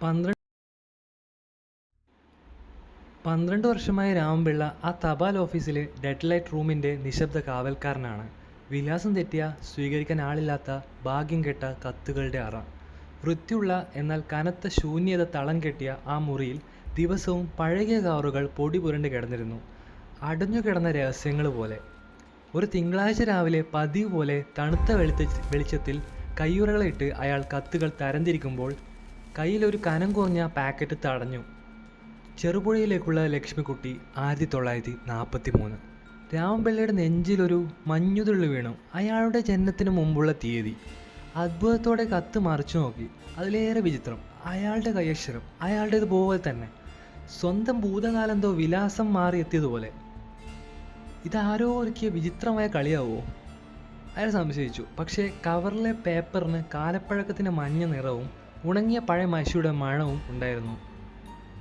പന്ത്രണ്ട് പന്ത്രണ്ട് വർഷമായി രാമപിള്ള ആ തപാൽ ഓഫീസിലെ ഡെഡ് ലൈറ്റ് റൂമിന്റെ നിശബ്ദ കാവൽക്കാരനാണ്. വിലാസം തെറ്റിയ സ്വീകരിക്കാൻ ആളില്ലാത്ത ഭാഗ്യം കെട്ട കത്തുകളുടെ അറ. വൃത്തിയുള്ള എന്നാൽ കനത്ത ശൂന്യത തളം കെട്ടിയ ആ മുറിയിൽ ദിവസവും പഴകിയ കാറുകൾ പൊടി പുരണ്ട് കിടന്നിരുന്നു. അടഞ്ഞു കിടന്ന രഹസ്യങ്ങൾ പോലെ. ഒരു തിങ്കളാഴ്ച രാവിലെ പതിവ് പോലെ തണുത്ത വെളിച്ചത്തിൽ കയ്യുറകളിട്ട് അയാൾ കത്തുകൾ തരംതിരിക്കുമ്പോൾ കയ്യിലൊരു കനം കുറഞ്ഞ പാക്കറ്റ് തടഞ്ഞു. ചെറുപുഴയിലേക്കുള്ള ലക്ഷ്മിക്കുട്ടി ആയിരത്തി തൊള്ളായിരത്തി നാൽപ്പത്തി മൂന്ന് രാമപിള്ളയുടെ നെഞ്ചിലൊരു മഞ്ഞുതുള്ളി വീണു. അയാളുടെ ജനനത്തിന് മുമ്പുള്ള തീയതി. അത്ഭുതത്തോടെ കത്ത് മറിച്ചു നോക്കി. അതിലേറെ വിചിത്രം. അയാളുടെ കൈയക്ഷരം. അയാളുടേതുപോലെ തന്നെ. സ്വന്തം ഭൂതകാലെന്തോ വിലാസം മാറിയെത്തിയതുപോലെ ഇതാരോ ഒരുക്കിയ വിചിത്രമായ കളിയാവോ? അയാൾ സംശയിച്ചു. പക്ഷേ കവറിലെ പേപ്പറിന് കാലപ്പഴക്കത്തിന്റെ മഞ്ഞ നിറവും ഉണങ്ങിയ പഴയ മഷിയുടെ മണവും ഉണ്ടായിരുന്നു.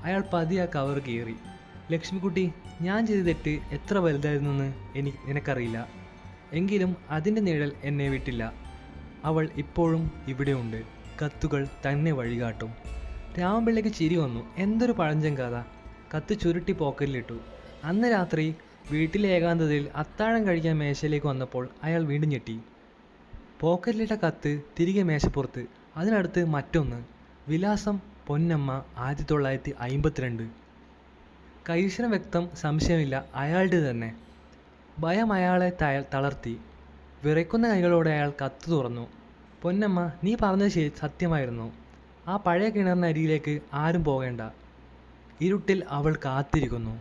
അയാൾ പതിയെ കവർ കീറി. ലക്ഷ്മിക്കുട്ടി ഞാൻ ചെയ്ത തെറ്റ് എത്ര വലുതായിരുന്നെന്ന് എനിക്ക് നിനക്കറിയില്ല. എങ്കിലും അതിന്റെ നിഴൽ എന്നെ വിട്ടില്ല. അവൾ ഇപ്പോഴും ഇവിടെയുണ്ട്. കത്തുകൾ തന്നെ വഴികാട്ടും. രാമപിള്ളയ്ക്ക് ചിരി വന്നു. എന്തൊരു പഴഞ്ചൻ കഥ. കത്ത് ചുരുട്ടി പോക്കറ്റിലിട്ടു. അന്ന് രാത്രി വീട്ടിലെ ഏകാന്തതയിൽ അത്താഴം കഴിക്കാൻ മേശയിലേക്ക് വന്നപ്പോൾ അയാൾ വീണ്ടും ഞെട്ടി. പോക്കറ്റിലിട്ട കത്ത് തിരികെ മേശപ്പുറത്ത്. അതിനടുത്ത് മറ്റൊന്ന്. വിലാസം പൊന്നമ്മ ആയിരത്തി തൊള്ളായിരത്തി അയിമ്പത്തിരണ്ട് കൈശന വ്യക്തം സംശയമില്ല. അയാളുടെ തന്നെ. ഭയം അയാളെ തളർത്തി. വിറയ്ക്കുന്ന കൈകളോടെ അയാൾ കത്ത് തുറന്നു. പൊന്നമ്മ നീ പറഞ്ഞത് ശരി സത്യമായിരുന്നു. ആ പഴയ കിണറിനരിയിലേക്ക് ആരും പോകേണ്ട. ഇരുട്ടിൽ അവൾ കാത്തിരിക്കുന്നു.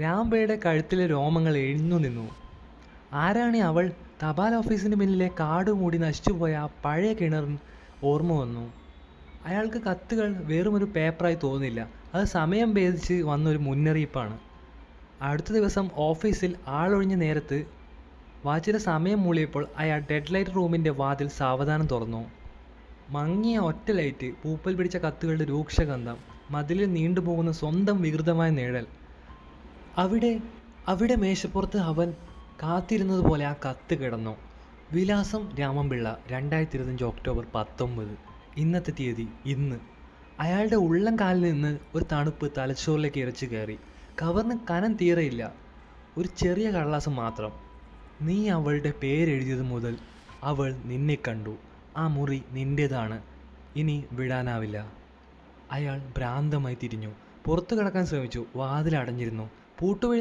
രാംബയുടെ കഴുത്തിലെ രോമങ്ങൾ എഴുന്നു നിന്നു. ആരാണി അവൾ? തപാൽ ഓഫീസിന് പിന്നിലെ കാട് മൂടി നശിച്ചുപോയ ആ പഴയ കിണറിന് ഓർമ്മ വന്നു. അയാൾക്ക് കത്തുകൾ വെറുമൊരു പേപ്പറായി തോന്നില്ല അത് സമയം ഭേദിച്ച് വന്നൊരു മുന്നറിയിപ്പാണ്. അടുത്ത ദിവസം ഓഫീസിൽ ആളൊഴിഞ്ഞ നേരത്ത് വാച്ചിലെ സമയം മൂളിയപ്പോൾ അയാൾ ഡെഡ് ലൈറ്റ് റൂമിന്റെ വാതിൽ സാവധാനം തുറന്നു. മങ്ങിയ ഒറ്റ ലൈറ്റ് പൂപ്പൽ പിടിച്ച കത്തുകളുടെ രൂക്ഷഗന്ധം മതിലിൽ നീണ്ടുപോകുന്ന സ്വന്തം വികൃതമായ നിഴൽ. അവിടെ അവിടെ മേശപ്പുറത്ത് അവൻ കാത്തിരുന്നത് പോലെ ആ കത്ത് കിടന്നു. വിലാസം രാമൻപിള്ള രണ്ടായിരത്തി ഇരുപത്തഞ്ച് ഒക്ടോബർ പത്തൊമ്പത്. ഇന്നത്തെ തീയതി ഇന്ന്. അയാളുടെ ഉള്ളം കാലിൽ നിന്ന് ഒരു തണുപ്പ് തലച്ചോറിലേക്ക് ഇറച്ചു കയറി. കവറിന് കനം തീരെയില്ല. ഒരു ചെറിയ കടലാസം മാത്രം. നീ അവളുടെ പേരെഴുതിയത് മുതൽ അവൾ നിന്നെ കണ്ടു. ആ മുറി നിന്റേതാണ് ഇനി വിടാനാവില്ല. അയാൾ ഭ്രാന്തമായി തിരിഞ്ഞു. പുറത്തു കടക്കാൻ ശ്രമിച്ചു. വാതിൽ അടഞ്ഞിരുന്നു.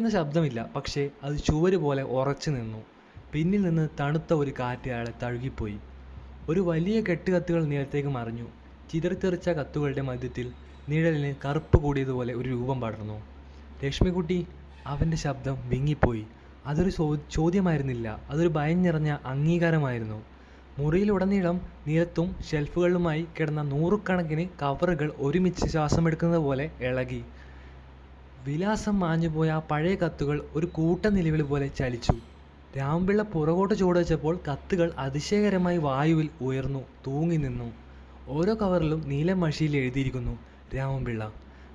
ശബ്ദമില്ല. പക്ഷേ അത് ചുവര് പോലെ ഉറച്ചു നിന്നു. പിന്നിൽ നിന്ന് തണുത്ത ഒരു കാറ്റ് അയാളെ തഴുകിപ്പോയി. ഒരു വലിയ കെട്ടുകത്തുകൾ നേരത്തേക്ക് മറിഞ്ഞു. ചിതറിത്തെറിച്ച കത്തുകളുടെ മധ്യത്തിൽ നിഴലിന് കറുപ്പ് കൂടിയതുപോലെ ഒരു രൂപം പടർന്നു. ലക്ഷ്മിക്കുട്ടി അവന്റെ ശബ്ദം വിങ്ങിപ്പോയി. അതൊരു ചോദ്യമായിരുന്നില്ല. അതൊരു ഭയം നിറഞ്ഞ അംഗീകാരമായിരുന്നു. മുറിയിലുടനീളം നിലത്തും ഷെൽഫുകളിലുമായി കിടന്ന നൂറുകണക്കിന് കവറുകൾ ഒരുമിച്ച് ശ്വാസമെടുക്കുന്നത് പോലെ ഇളകി. വിലാസം മാഞ്ഞുപോയ പഴയ കത്തുകൾ ഒരു കൂട്ട നിലവിളി പോലെ ചലിച്ചു. രാമപിള്ള പുറകോട്ട് ചുവടുവെച്ചപ്പോൾ കത്തുകൾ അതിശയകരമായി വായുവിൽ ഉയർന്നു തൂങ്ങി നിന്നു. ഓരോ കവറിലും നീല മഷിയിൽ എഴുതിയിരിക്കുന്നു രാമപിള്ള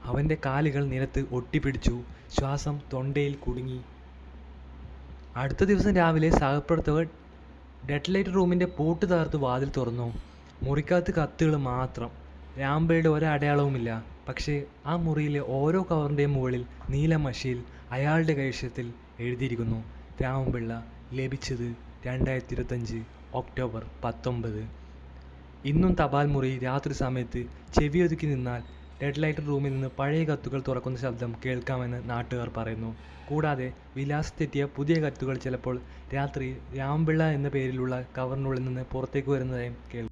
അവന്റെ കാലുകൾ നിലത്ത് ഒട്ടിപ്പിടിച്ചു ശ്വാസം തൊണ്ടയിൽ കുടുങ്ങി. അടുത്ത ദിവസം രാവിലെ സഹപ്രവർത്തകർ ഡെഡ് ലൈറ്റ് റൂമിന്റെ പൂട്ട് തകർത്ത് വാതിൽ തുറന്നു. മുറിക്കകത്ത് കത്തുകൾ മാത്രം. രാംബയുടെ ഒരടയാളവുമില്ല പക്ഷേ ആ മുറിയിലെ ഓരോ കവറിന്റെയും മുകളിൽ നീല മഷിയിൽ അയാളുടെ കൈവശത്തിൽ എഴുതിയിരിക്കുന്നു. രാമപിള്ള ലഭിച്ചത് രണ്ടായിരത്തി ഇരുപത്തഞ്ച് ഒക്ടോബർ പത്തൊമ്പത്. ഇന്നും തപാൽ മുറി രാത്രി സമയത്ത് ചെവിയൊതുക്കി നിന്നാൽ ഡെഡ് ലൈറ്റ് റൂമിൽ നിന്ന് പഴയ കത്തുകൾ തുറക്കുന്ന ശബ്ദം കേൾക്കാമെന്ന് നാട്ടുകാർ പറയുന്നു. കൂടാതെ വിലാസത്തെത്തിയ പുതിയ കത്തുകൾ ചിലപ്പോൾ രാത്രി രാമപിള്ള എന്ന പേരിലുള്ള കവറിനുള്ളിൽ നിന്ന് പുറത്തേക്ക് വരുന്നതായും കേൾക്കാം.